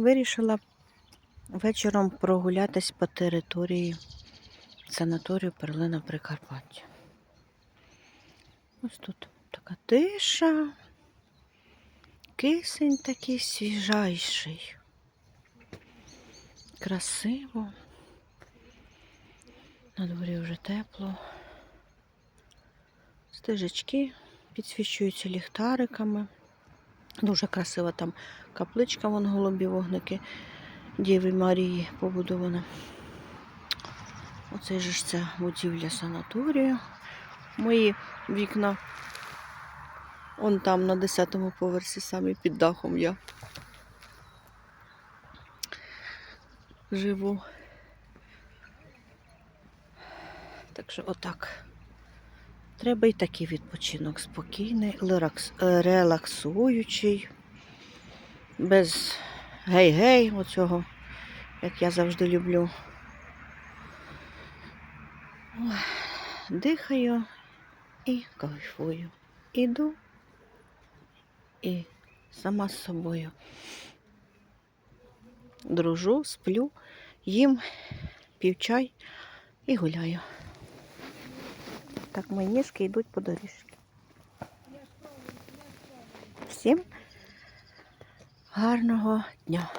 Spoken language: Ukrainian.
вирішила вечором прогулятись по території санаторію Перлина Прикарпаття. Ось тут така тиша. Кисень такий свіжайший. Красиво. На дворі вже тепло. Стежечки підсвічуються ліхтариками. Дуже красива там капличка, вон голубі вогники Діви Марії побудована. Оце ж ця будівля санаторію. Мої вікна. Он там на 10-му поверсі самі під дахом я живу. Так що отак. Треба і такий відпочинок спокійний, е, релаксуючий, без гей-гей, оцього, як я завжди люблю. Дихаю і кайфую. Іду і сама з собою. Дружу, сплю, їм п'ю чай і гуляю. Так, мої ніжки йдуть по доріжці. Всім гарного дня.